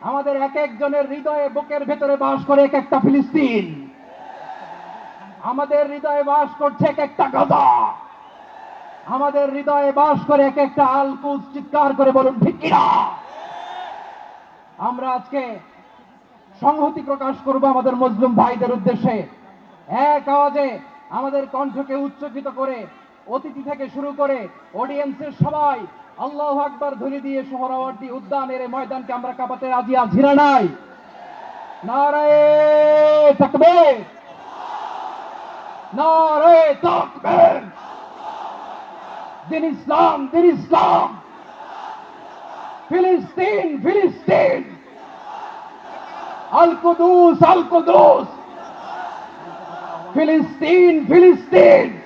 আমাদের এক একজনের হৃদয়ে বুকের ভেতরে বাস করে এক একটা ফিলিস্তিন। আমাদের হৃদয়ে বাস করছে এক একটা গাদা আমাদের হৃদয়ে বাস করে এক একটা আলকুজ চিৎকার করে বলুন, ঠিক আমরা আজকে সংহতি প্রকাশ করব আমাদের মজলুম ভাইদের উদ্দেশ্যে। এক আওয়াজে আমাদের কণ্ঠকে উচ্চকিত করে অতিথি থেকে শুরু করে অডিয়েন্সের সবাই আল্লাহ আকবার ধ্বনি দিয়ে সোহরাওয়ার্দী উদ্যানের এই ময়দানকে আমরা কাঁপাতে রাজি না নাই। নারায়ে তাকবীর। নারায়ে দিন ইসলাম দিন ইসলাম। ফিলিস্তিন ফিলিস্তিন। ফিলিস্তিন ফিলিস্তিন।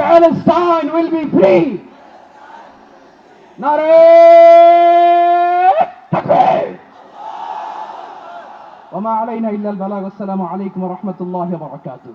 Palestine will be free. نرى تكبير وما علينا إلا البلاغ. والسلام عليكم ورحمة الله وبركاته.